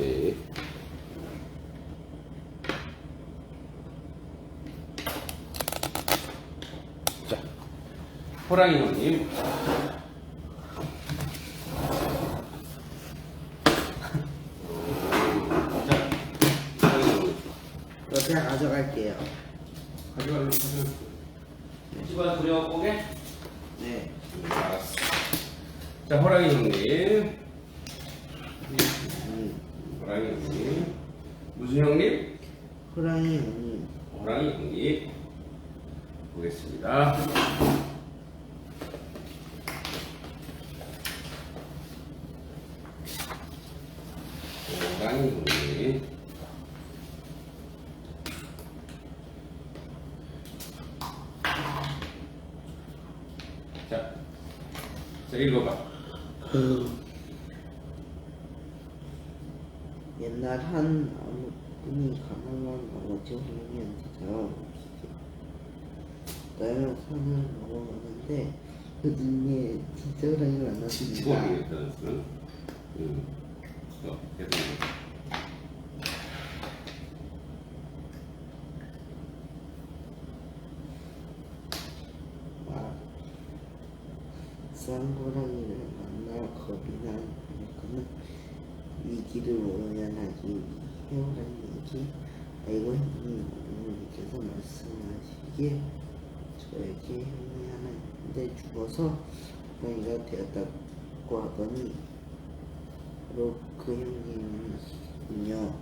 오케이. 자, 호랑이 형님. 자, 호랑이 형님. 이거 제가 가져갈게요. 가져갈래? 가져갈래? 집안 두려워 보게? 네. 알았어. 자, 호랑이 형님. 음, 호랑이 형님. 무슨 형님? 호랑이 음, 호랑이 형님. 보겠습니다. 호랑이 형님. 자, 자 읽어봐. 옛날 한 아무꾼이 가난한 아버지 호랑이한테 자랑했지. 나는 산을 넘어가는데 그 눈에 진짜 만났습니다. 주범이겠다. 응? 응. 어, 계속. 와, 쌍호랑이를 만나 겁이 난 아무꾼은 위기를 모면하기 위해 호랑이에게 아이고 형님 어머니께서 말씀하시기에 저에게 형이 하나 있는데 죽어서 호랑이가 되었다고 하더니 바로 그 형님이군요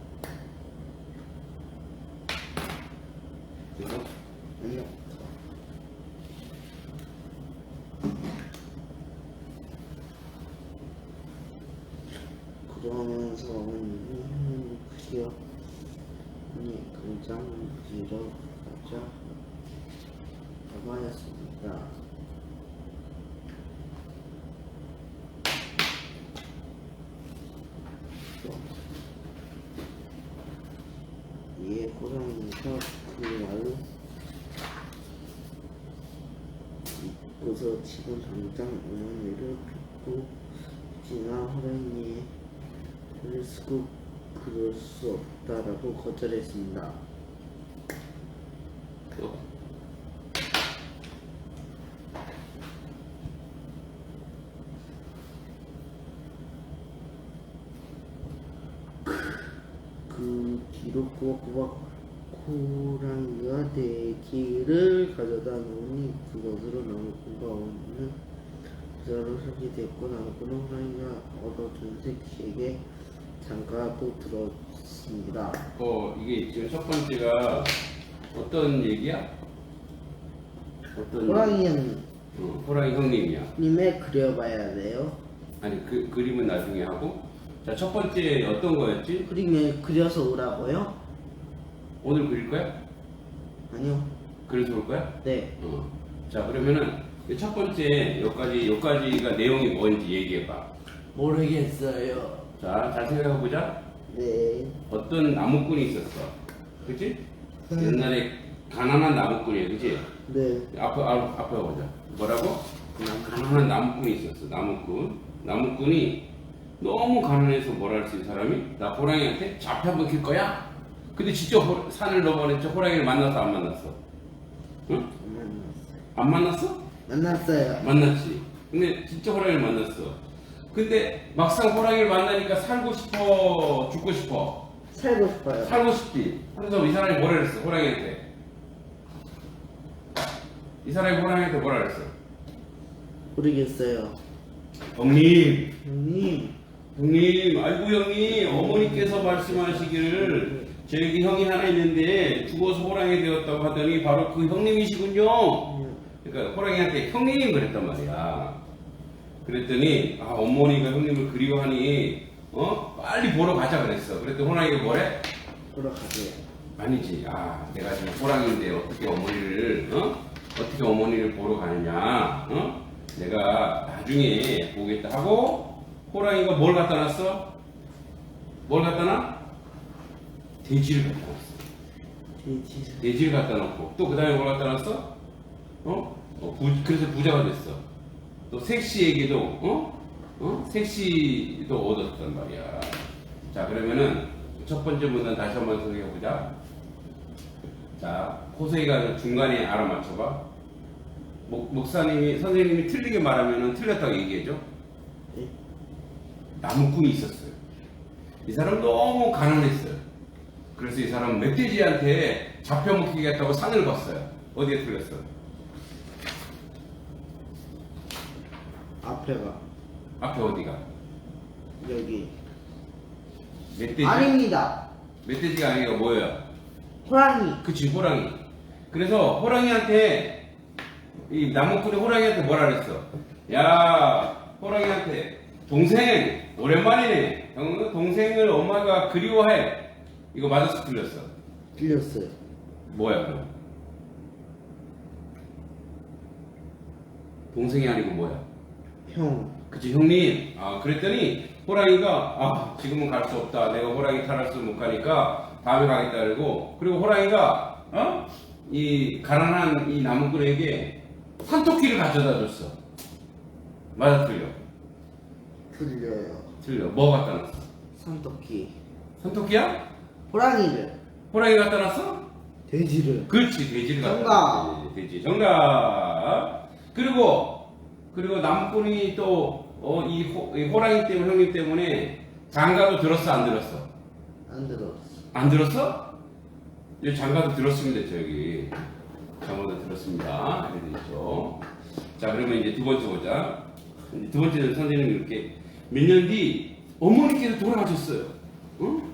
그래서 아니요 그러면서 어머님이 형님을 그리어 니 당장 부지러 가자 라고 하였습니다. 이에 호랑이가 그 말을 믿고서 지금 당장 어머니를 뵙고 지나 호랑이의 를 쓰고 그럴 수 없다라고 거절했습니다. 또 그 뒤로 꼬박꼬박 호랑이가 대기를 가져다 놓으니 그것으로 나무꾼과 어머니는 부자로 살게 됐고 나무꾼은 호랑이가 얻어준 새끼에게 장가도 들었습니다. 어, 이게 지금 첫 번째가 어떤 얘기야? 어떤 호랑이 형님에 어, 호랑이 형님이야. 그려봐야 돼요. 아니 그 그림은 나중에 하고. 자, 첫 번째 어떤 거였지? 그림에 그려서 오라고요? 오늘 그릴 거야? 아니요. 그래서 올 거야? 네. 어. 자, 그러면은 이 첫 번째 여기까지 여기까지가 내용이 뭔지 얘기해 봐. 모르겠어요. 자, 잘 생각해 보자. 네. 어떤 나무꾼이 있었어. 그치? 음. 옛날에 가난한 나무꾼이야. 그치? 네. 앞에, 앞, 앞에 보자. 뭐라고? 그냥 가난한 나무꾼이 있었어. 나무꾼. 나무꾼이 너무 가난해서 뭘 할 수 있는 사람이? 나 호랑이한테 잡혀 먹힐 거야? 근데 진짜 호- 산을 넘어냈죠. 호랑이를 만났어? 안 만났어? 응? 안 만났어요. 안 만났어? 만났어요. 만났지. 근데 진짜 호랑이를 만났어. 근데 막상 호랑이를 만나니까 살고 싶어, 죽고 싶어. 살고 싶어요. 살고 싶지. 그래서 이 사람이 뭐라 그랬어? 호랑이한테. 이 사람이 호랑이한테 뭐라 그랬어? 모르겠어요. 형님, 형님. 형님, 아이고 형님, 어머니께서 말씀하시기를 저에게 형이 하나 있는데 죽어서 호랑이 되었다고 하더니 바로 그 형님이시군요. 그러니까 호랑이한테 형님 그랬단 말이야. 그랬더니 아 어머니가 형님을 그리워하니 어 빨리 보러 가자 그랬어. 그랬더니 호랑이가 뭐래? 돌아가세요. 아니지. 아, 내가 지금 호랑이인데 어떻게 어머니를, 어? 어떻게 어머니를 보러 가느냐, 어? 내가 나중에 보겠다 하고, 호랑이가 뭘 갖다 놨어? 뭘 갖다 놔? 돼지를 갖다 놨어. 돼지. 돼지를 갖다 놓고, 또 그 다음에 뭘 갖다 놨어? 어? 어, 부, 그래서 부자가 됐어. 또 색시에게도, 어? 어? 색시도 얻었단 말이야. 자, 그러면은 첫 번째 문단 다시 한번 소개해 보자. 자, 호세이가 중간에 알아맞혀봐. 목, 목사님이 선생님이 틀리게 말하면은 틀렸다고 얘기해줘. 네. 나무꾼이 있었어요. 이 사람 너무 가난했어요. 그래서 이 사람은 멧돼지한테 잡혀먹히겠다고 산을 갔어요. 어디에 틀렸어? 앞에가 앞에 어디가? 여기 멧돼지? 아닙니다. 멧돼지가 아니라 뭐예요? 호랑이 그치 호랑이. 그래서 호랑이한테 이 나무꾼이 호랑이한테 뭐라 그랬어? 야 호랑이한테 동생 오랜만이네. 형, 동생을 엄마가 그리워해. 이거 맞았어 틀렸어? 틀렸어요. 뭐야 그럼? 동생이 아니고 뭐야? 형. 그치 형님. 아 그랬더니 호랑이가 아 지금은 갈 수 없다. 내가 호랑이 타라스 못 가니까 다음에 가겠다 그러고 그리고 호랑이가 어? 이 가난한 이 나무꾼에게 산토끼를 가져다 줬어. 맞아 틀려? 틀려요. 틀려. 뭐 갖다 놨어? 산토끼. 산토끼야? 호랑이를. 호랑이 갖다 놨어? 돼지를. 그렇지 돼지를 갖다 정답. 놨어. 돼지. 정답. 그리고 그리고 나무꾼이 또이 어, 이 호, 이 호랑이 때문에 형님 때문에 장가도 들었어 안 들었어? 안 들었어. 안 들었어? 이 장가도 들었으면 됐죠 여기 장가도 들었습니다 이렇게 돼 있죠 자 그러면 이제 두 번째 보자 두 번째는 선생님이 이렇게 몇 년 뒤 어머니께서 돌아가셨어요 응?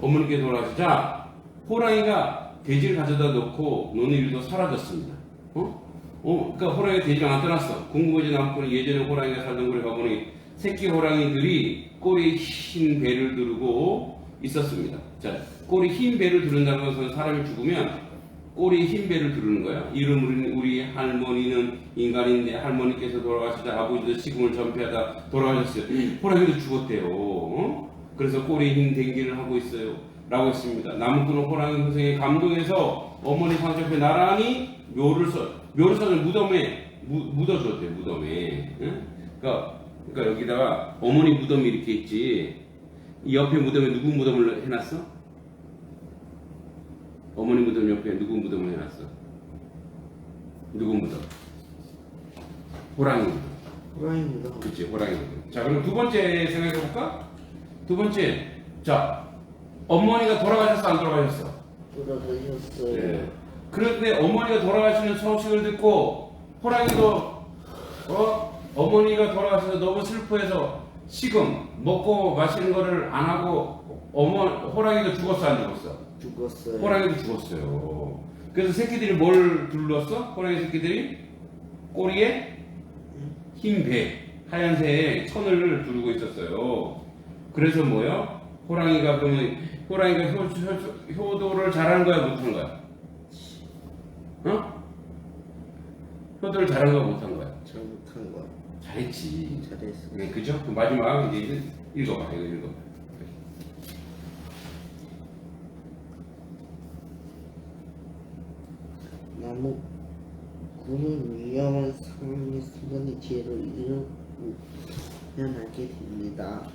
어머니께서 돌아가시자 호랑이가 돼지를 가져다 놓고 노는 일도 사라졌습니다 어? 어, 그러니까 호랑이가 돼지를 안 떠났어 궁금하지 않고 예전에 호랑이가 살던 곳에 가보니 새끼 호랑이들이 꼬리에 흰 배를 두르고 있었습니다. 자, 꼬리 흰 배를 두른다는 것은 사람이 죽으면 꼬리에 흰 배를 두르는 거야. 이름으로 우리 할머니는 인간인데 할머니께서 돌아가시다 아버지도 식음을 전폐하다 돌아가셨어요. 호랑이도 죽었대요. 어? 그래서 꼬리에 흰 댕기를 하고 있어요. 라고 했습니다. 나무꾼은 호랑이 선생에 감동해서 어머니 상처에 나란히 묘를 써, 묘를 써서 무덤에 무, 묻어줬대요. 무덤에. 응? 그러니까, 그러니까 여기다가 어머니 무덤이 이렇게 있지. 이 옆에 무덤에 누구 무덤을 해놨어? 어머니 무덤 옆에 누구 무덤을 해놨어? 누구 무덤? 호랑이 무덤. 호랑이입니다. 그치, 호랑이 무덤. 자, 그럼 두 번째 생각해볼까? 두 번째. 자, 어머니가 돌아가셨어, 안 돌아가셨어? 돌아다녔어요. 예. 그런데 어머니가 돌아가시는 소식을 듣고 호랑이도 어 어머니가 돌아가셔서 너무 슬퍼해서 식음 먹고 마시는 거를 안 하고 어머 호랑이도 죽었어 안 죽었어? 죽었어요. 호랑이도 죽었어요. 그래서 새끼들이 뭘 둘렀어? 호랑이 새끼들이 꼬리에 흰 배, 하얀색 천을 두르고 있었어요. 그래서 뭐요? 호랑이가 그러면 호랑이가 효, 효, 효도를 잘하는 거야 못하는 거야? 어? 효도를 잘한 거야 못한 거야? 잘못한 거야. 잘했지. 잘했어. 네, 그죠? 그럼 마지막 이제 읽 어봐, 이거 읽어. 나무 구는 위험한 상황의 순간의 지혜를 잃으면 알게 됩니다.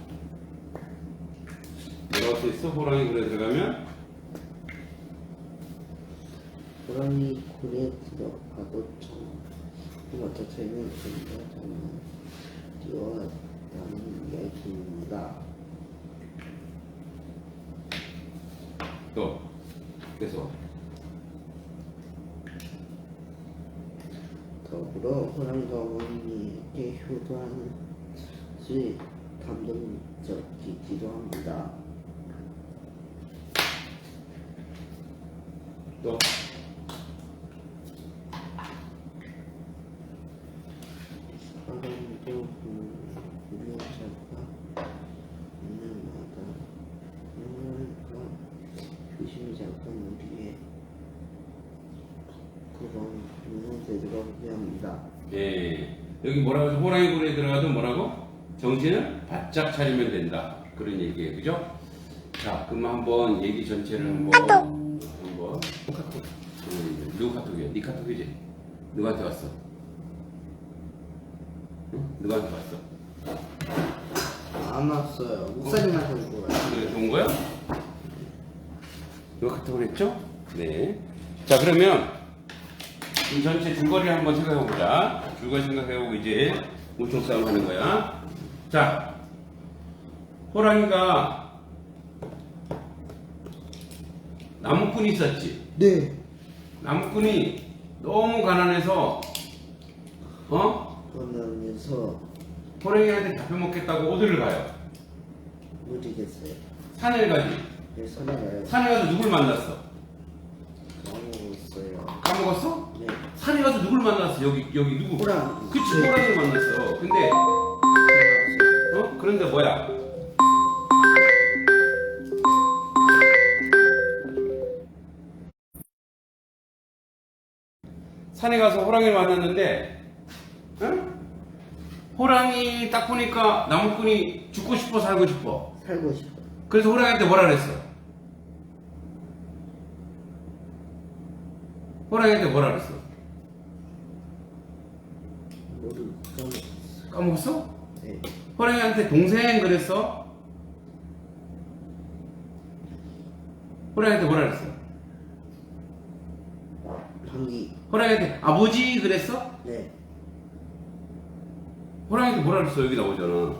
써 있어? 호랑이 굴에 들어가면 호랑이 굴에 처음부터 저희는 된다 저는 뛰어왔다는 이야기입니다. 또 계속 더불어 호랑이가 어머니에게 효도하는 시 감동적이기도 합니다. 또 여기 뭐라고 해서 호랑이 굴에 들어가도 뭐라고? 정신을 바짝 차리면 된다. 그런 얘기예요. 그죠? 자, 그럼 한번 얘기 전체를 한번 한번 카톡. 음, 누구 카톡이야? 네 카톡이지? 누구한테 왔어? 응? 누구한테 왔어? 안 왔어요. 목사님한테 온 거예요. 그래, 좋은 이거 카톡을 했죠? 네. 자, 그러면 이 전체 줄거리를 한번 생각해보자. 줄거리 생각해보고 이제 우총 싸움 하는 거야. 자, 호랑이가 나무꾼이 있었지. 네. 나무꾼이 너무 가난해서 어? 그러면서 호랑이한테 잡혀먹겠다고 어디를 가요? 모르겠어요. 산을 가지. 네, 손에 가요. 산에 가서 누굴 만났어? 까먹었어요. 까먹었어? 네. 산에 가서 누굴 만났어? 여기 여기 누구? 호랑이. 그치 네. 호랑이를 만났어. 근데 어? 그런데 뭐야? 산에 가서 호랑이를 만났는데 응? 호랑이 딱 보니까 나무꾼이 죽고 싶어 살고 싶어. 살고 싶어. 그래서 호랑이한테 뭐라 그랬어? 호랑이한테 뭐라 그랬어? 까먹었어. 까먹었어? 네. 호랑이한테 동생 그랬어? 호랑이한테 뭐라 그랬어? 방귀. 호랑이한테 아버지 그랬어? 네. 호랑이한테 뭐라 그랬어? 여기 나오잖아.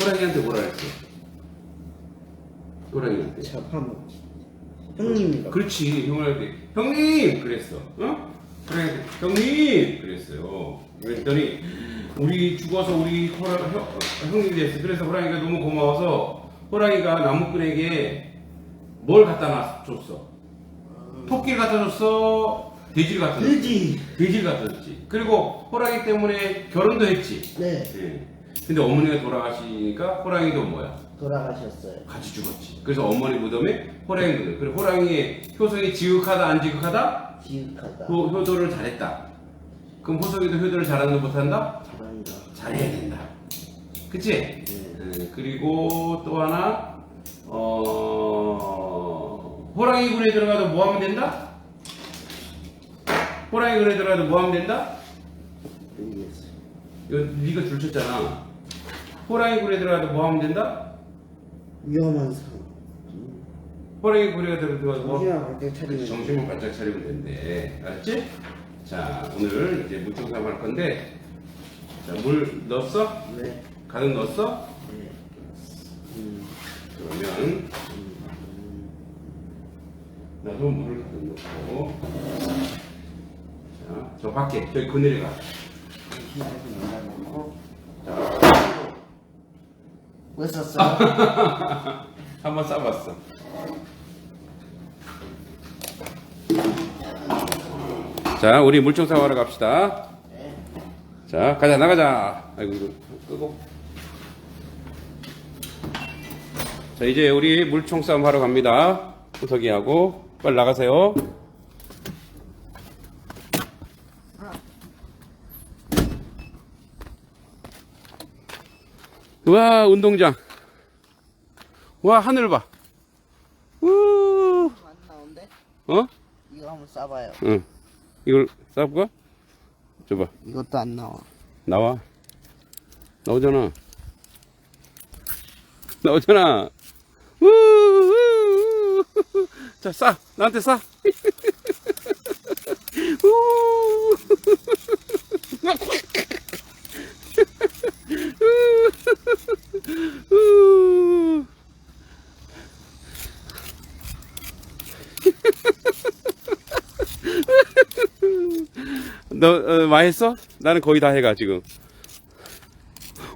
호랑이한테 뭐라 그랬어? 호랑이한테. 잡아먹기. 형님이라고. 그렇지. 형한테 형님 그랬어. 어? 호랑이한테 형님 그랬어요. 그랬더니 우리 죽어서 우리 호랑 형, 형님이 됐어. 그래서 호랑이가 너무 고마워서 호랑이가 나무꾼에게 뭘 갖다 놨줬어? 토끼를 갖다 줬어? 돼지를 갖다 줬어? 돼지. 돼지를 갖다 줬지. 그리고 호랑이 때문에 결혼도 했지. 네. 예. 근데 어머니가 돌아가시니까 호랑이도 뭐야? 돌아가셨어요. 같이 죽었지. 그래서 어머니 무덤에 호랑이 무덤. 그리고 호랑이의 효성이 지극하다 안 지극하다? 지극하다. 효, 효도를 잘했다. 그럼 호성이도 효도를 잘한다 못한다? 잘한다. 잘해야 된다. 그치? 네. 예, 그리고 또 하나 어 호랑이 굴에 들어가도 뭐 하면 된다? 호랑이 굴에 들어가도 뭐 하면 된다? 이거 네가 줄 쳤잖아. 호랑이 굴에 들어가도 뭐 하면 된다? 위험한 상황. 호랑이 들어가도 뭐? 정신을 바짝 차리면 바짝 된대. 알았지? 자, 오늘 이제 물총삼 할 건데, 자, 물 넣었어? 네. 가득 넣었어? 네. 음, 그러면, 음, 나도 물을 가득 넣고, 자, 저 밖에, 저기 그늘에 가. 신나게 올라놓고 자, 왜 썼어요? 한번 싸봤어. 자, 우리 물총삼 하러 갑시다. 네. 자, 가자, 나가자. 아이고, 이거 끄고. 자, 이제 우리 물총 싸움 하러 갑니다. 후석이하고. 빨리 나가세요. 와, 운동장. 와, 하늘 봐. 우, 안 나온데? 어? 이거 한번 싸봐요. 응. 이걸 싸볼까? 줘봐. 이것도 안 나와. 나와. 나오잖아. 나오잖아. 우, 우, 우. 자, 싸. 나한테 싸. 우. 우. 너 어, 많이 했어? 나는 거의 다 해가 지금.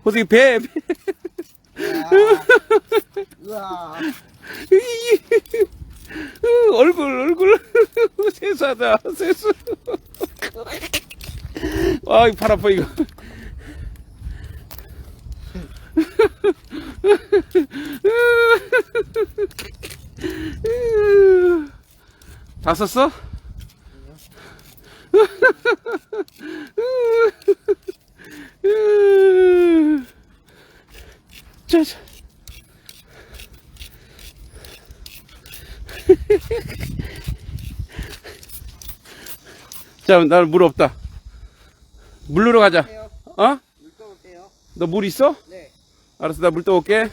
어떻게 배, 배. 얼굴 얼굴 세수하다 세수. 아 이팔 아파 이거. 다 썼어? 자, 자. 자, 나는 물 없다. 물르러 가자. 어? 물 떠올게요. 너 물 있어? 네. 알았어, 나 물 떠올게.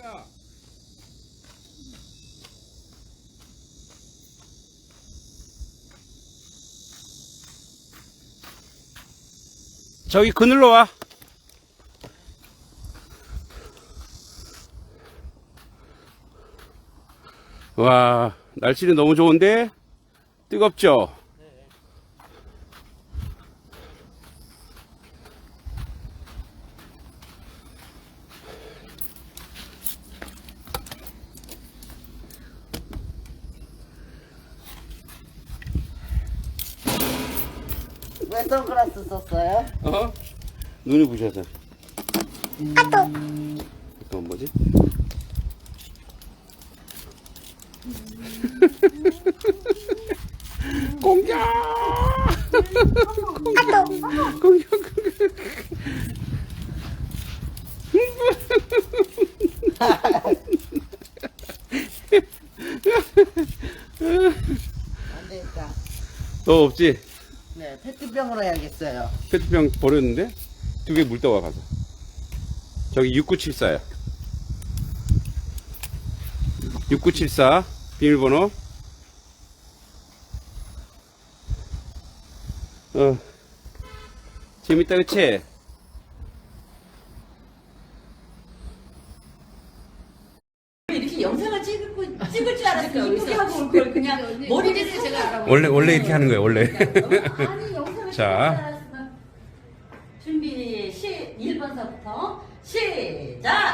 어디가? 저기 그늘로 와. 와, 날씨는 너무 좋은데? 뜨겁죠? 왜 선글라스 썼어요? 어? 눈이 부셔서. 잠깐 뭐지? 공격! 공격! 공격! 공격! 안 되겠다. 너 없지? 네, 페트병으로 해야겠어요. 페트병 버렸는데? 두 개 물 떠와 가서. 저기 6974야. 6974 비밀번호. 어. 재밌다 그치? 이렇게 영상을 찍을, 거- 찍을 줄 알았으면 이쁘게 하고 올 걸 그냥 머리를 제가 원래 원래 이렇게 하는 거예요 원래. 아니 영상을 자. 찍을 줄 알았으면 준비 시 1번서부터 시